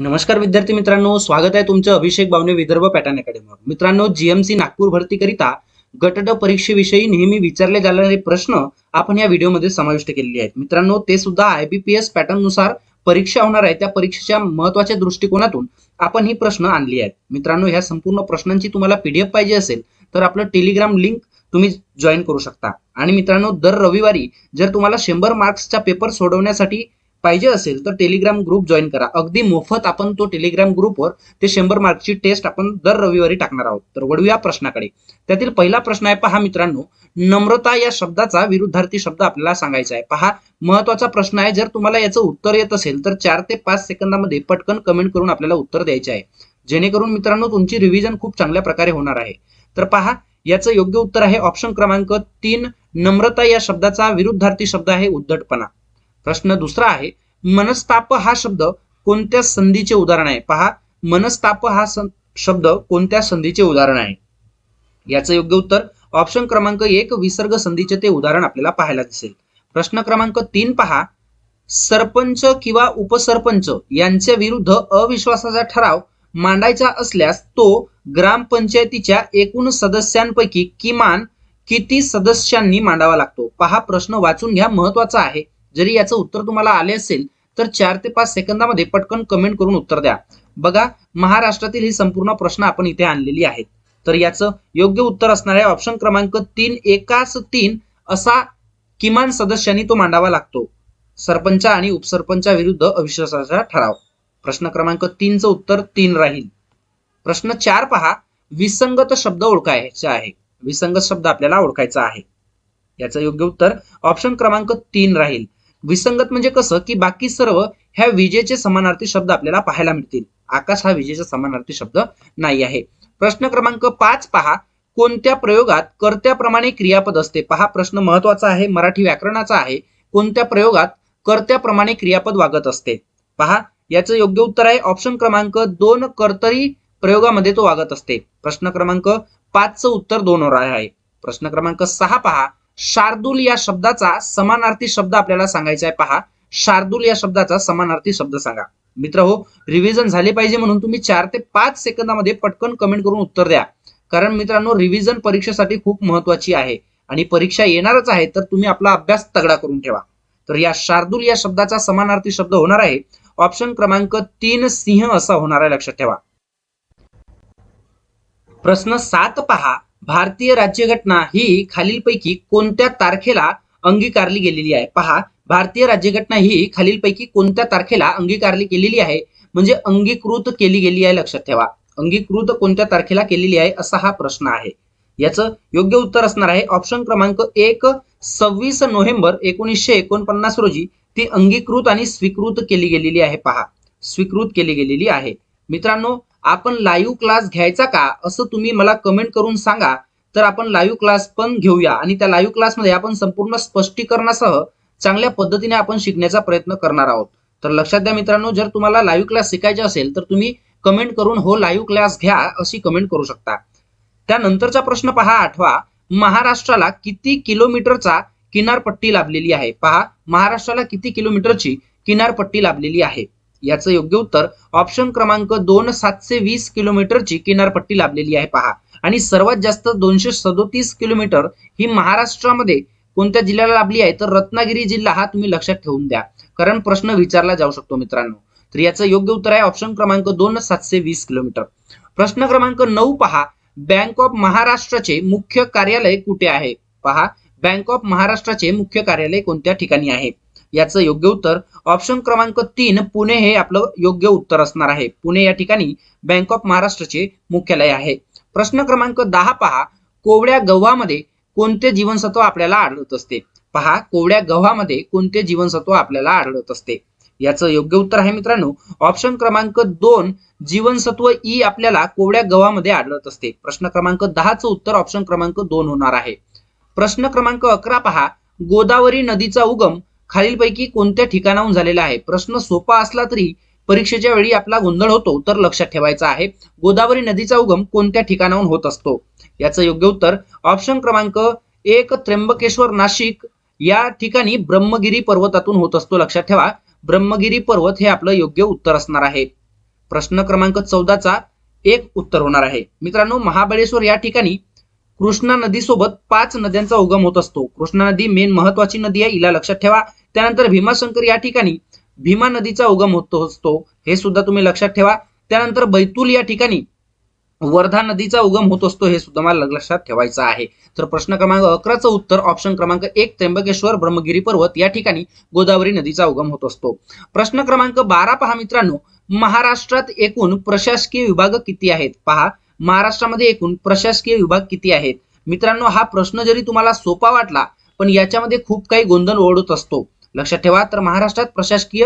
नमस्कार विद्यार्थी मित्रांनो स्वागत आहे तुमचं अभिषेक बावने विदर्भ पॅटर्न अकॅडमीवर. मित्रांनो जीएमसी नागपूर भरतीकरिता गट ड परीक्षेविषयी नेहमी विचारले जाणारे प्रश्न आपण या व्हिडिओमध्ये समाविष्ट केलेले आहेत. मित्रांनो ते सुद्धा आयबीपीएस पॅटर्ननुसार परीक्षा होणार आहे. त्या परीक्षेच्या महत्त्वाच्या दृष्टिकोनातून आपण ही प्रश्न आणली आहेत. मित्रांनो ह्या संपूर्ण प्रश्नांची तुम्हाला पीडीएफ पाहिजे असेल तर आपलं टेलिग्राम लिंक तुम्ही जॉईन करू शकता. आणि मित्रांनो दर रविवारी जर तुम्हाला शंभर मार्क्सचा पेपर सोडवण्यासाठी पाहिजे असेल तर टेलिग्राम ग्रुप जॉईन करा. अगदी मोफत आपण तो टेलिग्राम ग्रुपवर ते शंभर मार्कची टेस्ट आपण दर रविवारी टाकणार आहोत. तर वळूया प्रश्नाकडे. त्यातील पहिला प्रश्न आहे पहा मित्रांनो नम्रता या शब्दाचा विरुद्धार्थी शब्द आपल्याला सांगायचा आहे. पहा महत्त्वाचा प्रश्न आहे जर तुम्हाला याचं उत्तर येत असेल तर चार ते पाच सेकंदामध्ये पटकन कमेंट करून आपल्याला उत्तर द्यायचे आहे. जेणेकरून मित्रांनो तुमची रिव्हिजन खूप चांगल्या प्रकारे होणार आहे. तर पहा याचं योग्य उत्तर आहे ऑप्शन क्रमांक तीन नम्रता या शब्दाचा विरुद्धार्थी शब्द आहे उद्धटपणा. प्रश्न दुसरा आहे मनस्ताप हा शब्द कोणत्या संधीचे उदाहरण आहे? पहा मनस्ताप हा शब्द कोणत्या संधीचे उदाहरण आहे? याचं योग्य उत्तर ऑप्शन क्रमांक एक विसर्ग संधीचे ते उदाहरण आपल्याला पाहायला दिसेल. प्रश्न क्रमांक तीन पहा. सरपंच किंवा उपसरपंच यांच्या विरुद्ध अविश्वासाचा ठराव मांडायचा असल्यास तो ग्रामपंचायतीच्या एकूण सदस्यांपैकी किमान किती सदस्यांनी मांडावा लागतो? पहा प्रश्न वाचून घ्या महत्त्वाचा आहे. जरी याचं उत्तर तुम्हाला आले असेल तर चार ते पाच सेकंदामध्ये पटकन कमेंट करून उत्तर द्या. बघा महाराष्ट्रातील ही संपूर्ण प्रश्न आपण इथे आणलेली आहेत. तर याचं योग्य उत्तर असणार आहे ऑप्शन क्रमांक तीन एकाच तीन असा किमान सदस्यांनी तो मांडावा लागतो. सरपंच आणि उपसरपंचा विरुद्ध अविश्वासाचा ठराव. प्रश्न क्रमांक तीनचं उत्तर तीन राहील. प्रश्न चार पहा विसंगत शब्द ओळखायचा आहे. विसंगत शब्द आपल्याला ओळखायचा आहे. याचं योग्य उत्तर ऑप्शन क्रमांक तीन राहील. विसंगत म्हणजे कसं की बाकी सर्व ह्या विजेचे समानार्थी शब्द आपल्याला पाहायला मिळतील. आकाश हा विजेचा समानार्थी शब्द नाही आहे. प्रश्न क्रमांक पाच पहा. कोणत्या प्रयोगात कर्त्याप्रमाणे क्रियापद असते? पहा प्रश्न महत्त्वाचा आहे मराठी व्याकरणाचा आहे. कोणत्या प्रयोगात कर्त्याप्रमाणे क्रियापद वागत असते? पहा याचं योग्य उत्तर आहे. ऑप्शन क्रमांक दोन कर्तरी प्रयोगामध्ये तो वागत असते. प्रश्न क्रमांक पाचचं उत्तर दोन होणार आहे. प्रश्न क्रमांक सहा पहा. शार्दूल या शब्दाचा समानार्थी शब्द आपल्याला सांगायचा आहे. पहा शार्दूल या शब्दाचा समानार्थी शब्द सांगा. मित्र हो रिव्हिजन झाले पाहिजे म्हणून तुम्ही चार ते पाच सेकंदामध्ये पटकन कमेंट करून उत्तर द्या. कारण मित्रांनो रिव्हिजन परीक्षेसाठी खूप महत्वाची आहे. आणि परीक्षा येणारच आहे तर तुम्ही आपला अभ्यास तगडा करून ठेवा. तर या शार्दूल या शब्दाचा समानार्थी शब्द होणार आहे. ऑप्शन क्रमांक तीन सिंह असा होणार आहे लक्षात ठेवा. प्रश्न सात पहा. भारतीय राज्यघटना ही खालीलपैकी कोणत्या तारखेला अंगीकारली गेलेली आहे? पहा भारतीय राज्यघटना ही खालीलपैकी कोणत्या तारखेला अंगीकारली गेलेली आहे? म्हणजे अंगीकृत केली गेली आहे लक्षात ठेवा. अंगीकृत कोणत्या तारखेला केलेली आहे असा हा प्रश्न आहे. याचं योग्य उत्तर असणार आहे ऑप्शन क्रमांक एक सव्वीस नोव्हेंबर एकोणीसशे एकोणपन्नास रोजी ती अंगीकृत आणि स्वीकृत केली गेलेली आहे. पहा स्वीकृत केली गेलेली आहे. मित्रांनो आपण लाईव्ह क्लास घ्यायचा का? असं तुम्ही मला कमेंट करून सांगा. तर आपण लाईव्ह क्लास पण घेऊया. आणि त्या लाईव्ह क्लासमध्ये आपण संपूर्ण स्पष्टीकरणासह चांगल्या पद्धतीने आपण शिकण्याचा प्रयत्न करणार आहोत. तर लक्षात द्या मित्रांनो जर तुम्हाला लाईव्ह क्लास शिकायचे असेल तर तुम्ही कमेंट करून हो लाईव्ह क्लास घ्या अशी कमेंट करू शकता. त्यानंतरचा प्रश्न पहा आठवा. महाराष्ट्राला किती किलोमीटरचा किनारपट्टी लाभलेली आहे? पहा महाराष्ट्राला किती किलोमीटरची किनारपट्टी लाभलेली आहे? याचं योग्य उत्तर ऑप्शन क्रमांक दोन सातशे वीस किलोमीटरची किनारपट्टी लाभलेली आहे. पहा. आणि सर्वात जास्त दोनशे सदोतीस किलोमीटर ही महाराष्ट्रामध्ये कोणत्या जिल्ह्याला लाभली आहे? तर रत्नागिरी जिल्हा हा तुम्ही लक्षात ठेवून द्या. कारण प्रश्न विचारला जाऊ शकतो मित्रांनो. तर याचं योग्य उत्तर आहे ऑप्शन क्रमांक दोन सातशे वीस किलोमीटर. प्रश्न क्रमांक नऊ पहा. बँक ऑफ महाराष्ट्राचे मुख्य कार्यालय कुठे आहे? पहा. बँक ऑफ महाराष्ट्राचे मुख्य कार्यालय कोणत्या ठिकाणी आहे? याचं योग्य उत्तर ऑप्शन क्रमांक तीन पुणे हे आपलं योग्य उत्तर असणार आहे. पुणे या ठिकाणी बँक ऑफ महाराष्ट्रचे मुख्यालय आहे. प्रश्न क्रमांक दहा पहा. कोवड्या गव्हामध्ये कोणते जीवनसत्व आपल्याला आढळत असते? पहा कोवड्या गव्हामध्ये कोणते जीवनसत्व आपल्याला आढळत असते? याचं योग्य उत्तर आहे मित्रांनो ऑप्शन क्रमांक दोन जीवनसत्व ई आपल्याला कोवड्या गव्हामध्ये आढळत असते. प्रश्न क्रमांक दहाचं उत्तर ऑप्शन क्रमांक दोन होणार आहे. प्रश्न क्रमांक अकरा पहा. गोदावरी नदीचा उगम खालीलपैकी कोणत्या ठिकाणाहून झालेला आहे? प्रश्न सोपा असला तरी परीक्षेच्या वेळी आपला गोंधळ होतो तर लक्षात ठेवायचा आहे. गोदावरी नदीचा उगम कोणत्या ठिकाणाहून होत असतो? याचं योग्य उत्तर ऑप्शन क्रमांक एक त्र्यंबकेश्वर नाशिक. या ठिकाणी ब्रह्मगिरी पर्वतातून होत असतो. लक्षात ठेवा ब्रह्मगिरी पर्वत हे आपलं योग्य उत्तर असणार आहे. प्रश्न क्रमांक चौदाचा एक उत्तर होणार आहे. मित्रांनो महाबळेश्वर या ठिकाणी कृष्णा नदीसोबत पाच नद्यांचा उगम होत असतो. कृष्णा नदी मेन महत्वाची नदी आहे हिला लक्षात ठेवा. त्यानंतर भीमाशंकर या ठिकाणी भीमा नदीचा उगम होतो असतो. हे सुद्धा तुम्ही लक्षात ठेवा. त्यानंतर बैतूल या ठिकाणी वर्धा नदीचा उगम होत असतो हे सुद्धा मला लक्षात ठेवायचं आहे. तर प्रश्न क्रमांक अकराचं उत्तर ऑप्शन क्रमांक एक त्र्यंबकेश्वर ब्रह्मगिरी पर्वत या ठिकाणी गोदावरी नदीचा उगम होत असतो. प्रश्न क्रमांक बारा पहा मित्रांनो. महाराष्ट्रात एकूण प्रशासकीय विभाग किती आहेत? पहा महाराष्ट्रामध्ये एकूण प्रशासकीय विभाग किती आहेत? मित्रांनो हा प्रश्न जरी तुम्हाला सोपा वाटला पण याच्यामध्ये खूप काही गोंधळ ओढत असतो. लक्षात ठेवा तर महाराष्ट्रात प्रशासकीय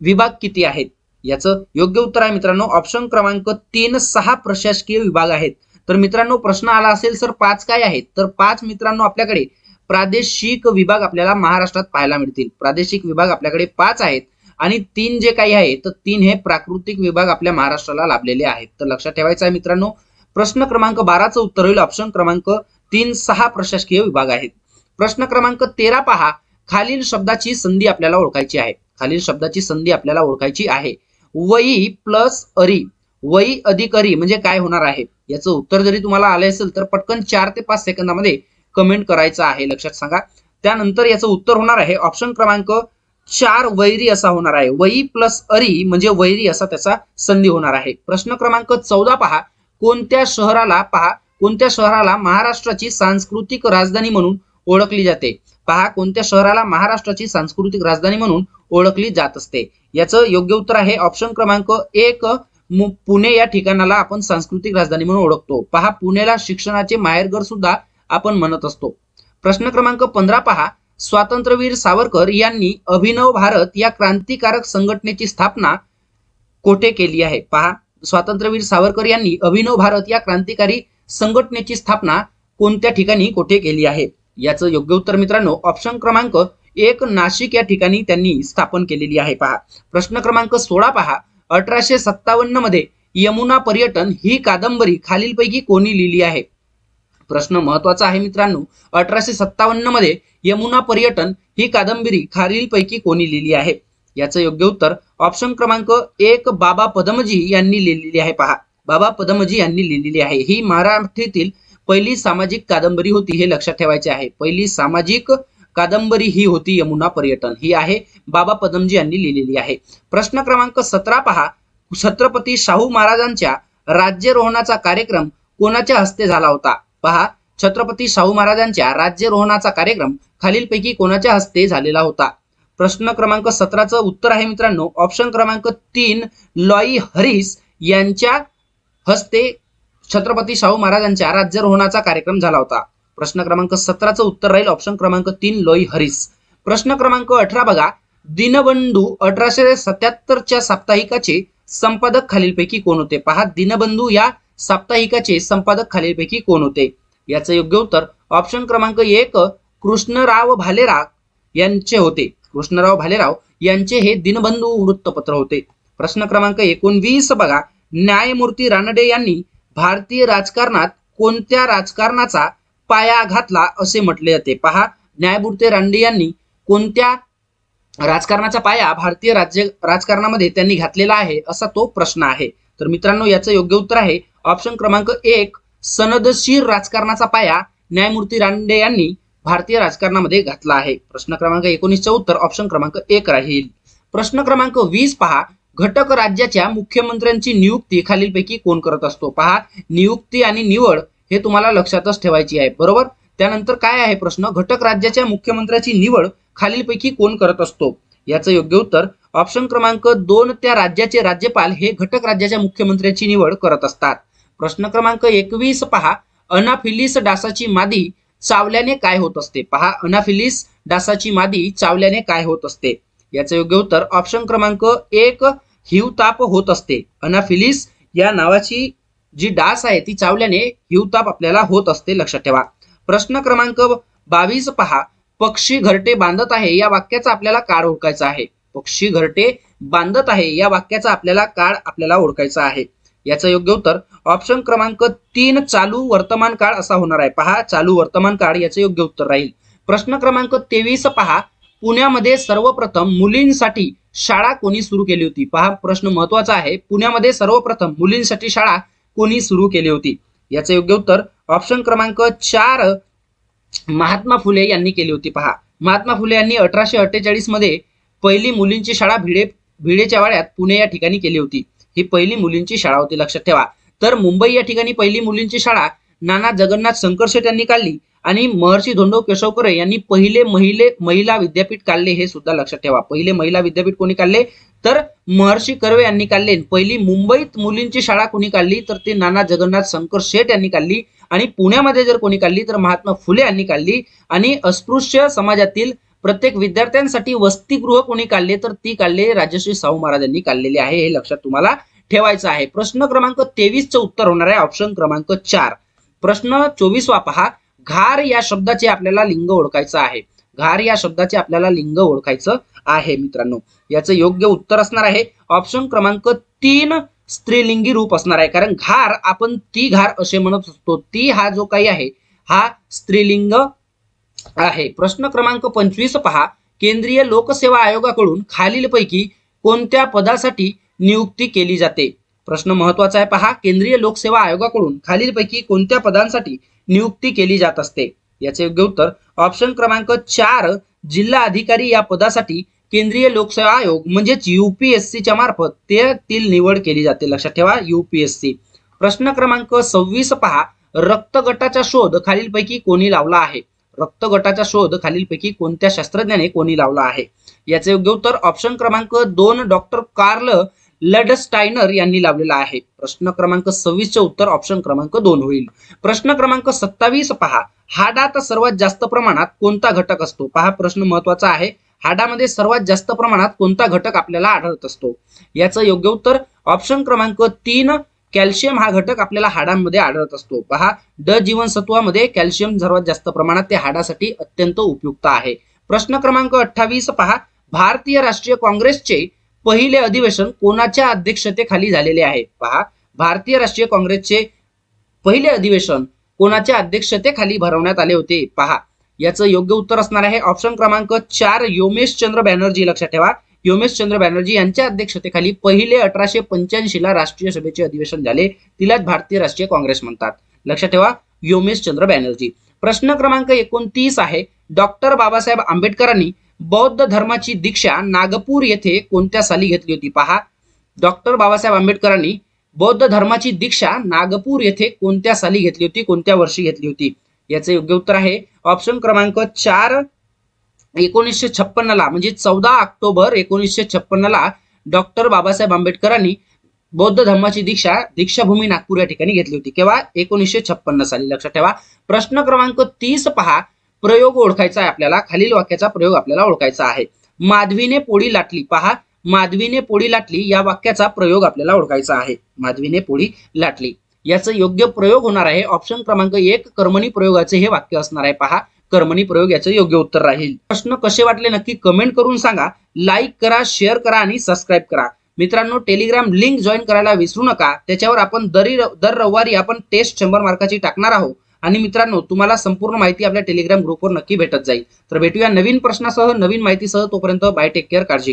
विभाग किती आहेत? याचं योग्य उत्तर आहे मित्रांनो ऑप्शन क्रमांक तीन सहा प्रशासकीय विभाग आहेत. तर मित्रांनो प्रश्न आला असेल सर पाच काय आहेत? तर पाच मित्रांनो आपल्याकडे प्रादेशिक विभाग आपल्याला महाराष्ट्रात पाहायला मिळतील. प्रादेशिक विभाग आपल्याकडे पाच आहेत आणि तीन जे काही आहे तर तीन हे प्राकृतिक विभाग आपल्या महाराष्ट्राला लाभलेले आहेत. तर लक्षात ठेवायचं आहे मित्रांनो प्रश्न क्रमांक बाराचं उत्तर होईल. ऑप्शन क्रमांक तीन सहा प्रशासकीय विभाग आहेत. प्रश्न क्रमांक तेरा पहा. खालील शब्दाची संधी आपल्याला ओळखायची आहे. खालील शब्दाची संधी आपल्याला ओळखायची आहे. वई प्लस अरी. वई अधिक अरी म्हणजे काय होणार आहे? याचं उत्तर जरी तुम्हाला आलं असेल तर पटकन चार ते पाच सेकंदामध्ये कमेंट करायचं आहे. लक्षात सांगा. त्यानंतर याचं उत्तर होणार आहे. ऑप्शन क्रमांक चार वैरी असा होणार आहे. वई प्लस अरी म्हणजे वैरी असा त्याचा संधी होणार आहे. प्रश्न क्रमांक चौदा पहा. कोणत्या शहराला पहा कोणत्या शहराला महाराष्ट्राची सांस्कृतिक राजधानी म्हणून ओळखली जाते? पहा कोणत्या शहराला महाराष्ट्राची सांस्कृतिक राजधानी म्हणून ओळखली जात असते? याचं योग्य उत्तर आहे ऑप्शन क्रमांक एक. पुणे या ठिकाणाला आपण सांस्कृतिक राजधानी म्हणून ओळखतो. पहा पुण्याला शिक्षणाचे माहेरघर सुद्धा आपण म्हणत असतो. प्रश्न क्रमांक पंधरा पहा. स्वातंत्र्यवीर सावरकर यांनी अभिनव भारत या क्रांतिकारक संघटनेची स्थापना कोठे केली आहे? पहा स्वातंत्र्यवीर सावरकर यांनी अभिनव भारत या क्रांतिकारी संघटनेची स्थापना कोणत्या ठिकाणी कोठे केली आहे? याचं योग्य उत्तर मित्रांनो ऑप्शन क्रमांक एक नाशिक या ठिकाणी त्यांनी स्थापन केलेली आहे. पहा प्रश्न क्रमांक सोळा पहा. अठराशे सत्तावन्नमध्ये यमुना पर्यटन ही कादंबरी खालीलपैकी कोणी लिहिली आहे? प्रश्न महत्त्वाचा आहे मित्रांनो अठराशे सत्तावन्नमध्ये यमुना पर्यटन ही कादंबरी खालीलपैकी कोणी लिहिली आहे? याचं योग्य उत्तर ऑप्शन क्रमांक एक बाबा पदमजी यांनी लिहिलेली आहे. पहा बाबा पदमजी यांनी लिहिलेली आहे. ही मराठीतील पहिली सामाजिक कादंबरी होती हे लक्षात ठेवायचे आहे. पहिली सामाजिक कादंबरी ही होती यमुना पर्यटन. ही आहे बाबा पदमजी यांनी लिहिलेली आहे. प्रश्न क्रमांक सतरा पहा. छत्रपती शाहू महाराजांच्या राज्यरोहणाचा कार्यक्रम कोणाच्या हस्ते झाला होता? पहा छत्रपती शाहू महाराजांच्या राज्यरोहणाचा कार्यक्रम खालीलपैकी कोणाच्या हस्ते झालेला होता? प्रश्न क्रमांक सतराचं उत्तर आहे मित्रांनो. ऑप्शन क्रमांक तीन लॉई हरीस यांच्या हस्ते छत्रपती शाहू महाराजांच्या राज्यरोहणाचा कार्यक्रम झाला होता. प्रश्न क्रमांक सतराचं उत्तर राहील. ऑप्शन क्रमांक तीन लोई हरीस. प्रश्न क्रमांक अठरा बघा. दिनबंधू अठराशे सत्याहत्तरच्या साप्ताहिकाचे संपादक खालीलपैकी कोण होते? पहा दिनबंधू या साप्ताहिकाचे संपादक खालीलपैकी कोण होते? याचं योग्य उत्तर ऑप्शन क्रमांक एक कृष्णराव भालेराग यांचे होते. कृष्णराव भालेराव यांचे हे दिनबंधू वृत्तपत्र होते. प्रश्न क्रमांक एकोणवीस बघा. न्यायमूर्ती रानडे यांनी भारतीय राजकारणात कोणत्या राजकारणाचा पाया घातला असे म्हटले जाते? पहा. न्यायमूर्ती रानडे यांनी कोणत्या राजकारणाचा पाया भारतीय राज्य राजकारणामध्ये त्यांनी घातलेला आहे असा तो प्रश्न आहे. तर मित्रांनो याचं योग्य उत्तर आहे. ऑप्शन क्रमांक एक सनदशीर राजकारणाचा पाया न्यायमूर्ती रानडे यांनी भारतीय राजकारणामध्ये घातला आहे. प्रश्न क्रमांक एकोणीस उत्तर ऑप्शन क्रमांक एक राहील. प्रश्न क्रमांक वीस पहा. घटक राज्याच्या मुख्यमंत्र्यांची नियुक्ती खालीलपैकी कोण करत असतो? पहा नियुक्ती आणि निवड हे तुम्हाला लक्षातच ठेवायची आहे. बरोबर? त्यानंतर काय आहे प्रश्न? घटक राज्याच्या मुख्यमंत्र्याची निवड खालीलपैकी कोण करत असतो? याचं योग्य उत्तर ऑप्शन क्रमांक दोन त्या राज्याचे राज्यपाल हे घटक राज्याच्या मुख्यमंत्र्याची निवड करत असतात. प्रश्न क्रमांक एकवीस पहा. अनाफिलिस डासाची मादी चावल्याने काय होत असते? पहा अनाफिलिस डासाची मादी चावल्याने काय होत असते? याचं योग्य उत्तर ऑप्शन क्रमांक एक हिवताप होत असते. अनाफिलिस या नावाची जी डास आहे ती चावल्याने हिवताप आपल्याला होत असते लक्षात ठेवा. प्रश्न क्रमांक बावीस पहा. पक्षी घरटे बांधत आहे या वाक्याचा आपल्याला काळ ओळखायचा आहे. पक्षी घरटे बांधत आहे या वाक्याचा आपल्याला काळ आपल्याला ओळखायचा आहे. याचं योग्य उत्तर ऑप्शन क्रमांक तीन चालू वर्तमान काळ असा होणार आहे. पहा चालू वर्तमान काळ याचं योग्य उत्तर राहील. प्रश्न क्रमांक तेवीस पहा. पुण्यामध्ये सर्वप्रथम मुलींसाठी शाळा कोणी सुरू केली होती? पहा प्रश्न महत्त्वाचा आहे. पुण्यामध्ये सर्वप्रथम मुलींसाठी शाळा कोणी सुरू केली होती? याचं योग्य उत्तर ऑप्शन क्रमांक चार महात्मा फुले यांनी केली होती. पहा महात्मा फुले यांनी अठराशे अठ्ठेचाळीसमध्ये पहिली मुलींची शाळा भिडे भिडेच्या वाड्यात पुणे या ठिकाणी केली होती. ही पहिली मुलींची शाळा होती लक्षात ठेवा. तर मुंबई या ठिकाणी पहिली मुलींची शाळा नाना जगन्नाथ शंकरशेठ यांनी काढली आणि महर्षी धोंडो केशवकरे यांनी पहिले महिले महिला विद्यापीठ काढले हे सुद्धा लक्षात ठेवा. पहिले महिला विद्यापीठ कोणी काढले? तर महर्षी कर्वे यांनी काढले. पहिली मुंबईत मुलींची शाळा कोणी काढली? तर ते नाना जगन्नाथ शंकर शेठ यांनी काढली. आणि पुण्यामध्ये जर कोणी काढली तर महात्मा फुले यांनी काढली. आणि अस्पृश्य समाजातील प्रत्येक विद्यार्थ्यांसाठी वसतिगृह कोणी काढले तर ती काढले राजश्री शाहू महाराजांनी काढलेली आहे हे लक्षात तुम्हाला ठेवायचं आहे. प्रश्न क्रमांक तेवीस च उत्तर होणार आहे ऑप्शन क्रमांक चार. प्रश्न चोवीसवा पहा. घार या शब्दाचे आपल्याला लिंग ओळखायचं आहे. घार या शब्दाचे आपल्याला लिंग ओळखायचं आहे मित्रांनो. याचं योग्य उत्तर असणार आहे. ऑप्शन क्रमांक तीन स्त्रीलिंगी रूप असणार आहे. कारण घार आपण ती घार असे म्हणत असतो. ती हा जो काही आहे हा स्त्रीलिंग आहे. प्रश्न क्रमांक पंचवीस पहा. केंद्रीय लोकसेवा आयोगाकडून खालीलपैकी कोणत्या पदासाठी नियुक्ती केली जाते? प्रश्न महत्त्वाचा आहे पहा. केंद्रीय लोकसेवा आयोगाकडून खालीलपैकी कोणत्या पदांसाठी नियुक्ती केली जात असते? याचे योग्य उत्तर ऑप्शन क्रमांक चार जिल्हा अधिकारी या पदासाठी केंद्रीय लोकसेवा आयोग म्हणजेच युपीएससीच्या मार्फत त्यातील निवड केली जाते. लक्षात ठेवा युपीएससी प्रश्न क्रमांक सव्वीस पहा. रक्तगटाचा शोध खालीलपैकी कोणी लावला आहे? रक्तगटाचा शोध खालीलपैकी कोणत्या शास्त्रज्ञाने कोणी लावला आहे? याचे योग्य उत्तर ऑप्शन क्रमांक दोन डॉक्टर कार्ल लडस्टायनर यांनी लावलेला आहे. प्रश्न क्रमांक सव्वीसचे उत्तर ऑप्शन क्रमांक दोन होईल. प्रश्न क्रमांक सत्तावीस पहा. हाडात सर्वात जास्त प्रमाणात कोणता घटक असतो? पहा प्रश्न महत्त्वाचा आहे. हाडामध्ये सर्वात जास्त प्रमाणात कोणता घटक आपल्याला आढळत असतो? याचं योग्य उत्तर ऑप्शन क्रमांक तीन कॅल्शियम हा घटक आपल्याला हाडांमध्ये आढळत असतो. पहा ड जीवनसत्वामध्ये कॅल्शियम सर्वात जास्त प्रमाणात ते हाडासाठी अत्यंत उपयुक्त आहे. प्रश्न क्रमांक अठ्ठावीस पहा भारतीय राष्ट्रीय काँग्रेसचे पहिले अधिवेशन कोणाच्या अध्यक्षतेखाली झालेले आहे? पहा भारतीय राष्ट्रीय काँग्रेसचे पहिले अधिवेशन कोणाच्या अध्यक्षतेखाली भरवण्यात आले होते? पहा याचं योग्य उत्तर असणार आहे ऑप्शन क्रमांक चार योमेश चंद्र बॅनर्जी. लक्षात ठेवा योमेश चंद्र बॅनर्जी यांच्या अध्यक्षतेखाली पहिले अठराशे पंच्याऐंशीला राष्ट्रीय सभेचे अधिवेशन झाले. तिलाच भारतीय राष्ट्रीय काँग्रेस म्हणतात. लक्षात ठेवा योमेश चंद्र बॅनर्जी. प्रश्न क्रमांक एकोणतीस आहे. डॉक्टर बाबासाहेब आंबेडकरांनी बौद्ध धर्माची दीक्षा नागपूर येथे कोणत्या साली घेतली होती पहा. डॉक्टर बाबासाहेब आंबेडकरांनी बौद्ध धर्माची दीक्षा नागपूर येथे कोणत्या साली घेतली होती कोणत्या वर्षी घेतली होती? याचे योग्य उत्तर आहे. ऑप्शन क्रमांक चार एकोणीसशे छप्पन्नला म्हणजे चौदा ऑक्टोबर एकोणीसशे छप्पन्नला डॉक्टर बाबासाहेब आंबेडकरांनी बौद्ध धर्माची दीक्षा दीक्षाभूमी नागपूर या ठिकाणी घेतली होती. केव्हा? एकोणीसशे छप्पन्न साली लक्षात ठेवा. प्रश्न क्रमांक तीस पहा. प्रयोग ओळखायचा आहे आपल्याला. खालील वाक्याचा प्रयोग आपल्याला ओळखायचा आहे. माधवीने पोळी लाटली. पहा. माधवीने पोळी लाटली. या वाक्याचा प्रयोग आपल्याला ओळखायचा आहे. माधवीने पोळी लाटली. याचं योग्य प्रयोग होणार आहे. ऑप्शन क्रमांक एक कर्मणी प्रयोगाचे हे वाक्य असणार आहे. पहा. कर्मणी प्रयोग याचं योग्य उत्तर राहील. प्रश्न कसे वाटले नक्की कमेंट करून सांगा. लाईक करा शेअर करा आणि सबस्क्राईब करा. मित्रांनो टेलिग्राम लिंक जॉईन करायला विसरू नका. त्याच्यावर आपण दरी दर रविवारी आपण टेस्ट शंभर मार्काची टाकणार आहोत. आणि मित्रांनो तुम्हाला संपूर्ण माहिती आपल्या टेलिग्राम ग्रुपवर नक्की भेटत जाईल. तर भेटूया नवीन प्रश्नासह नवीन माहितीसह तोपर्यंत बाय टेक केअर काळजी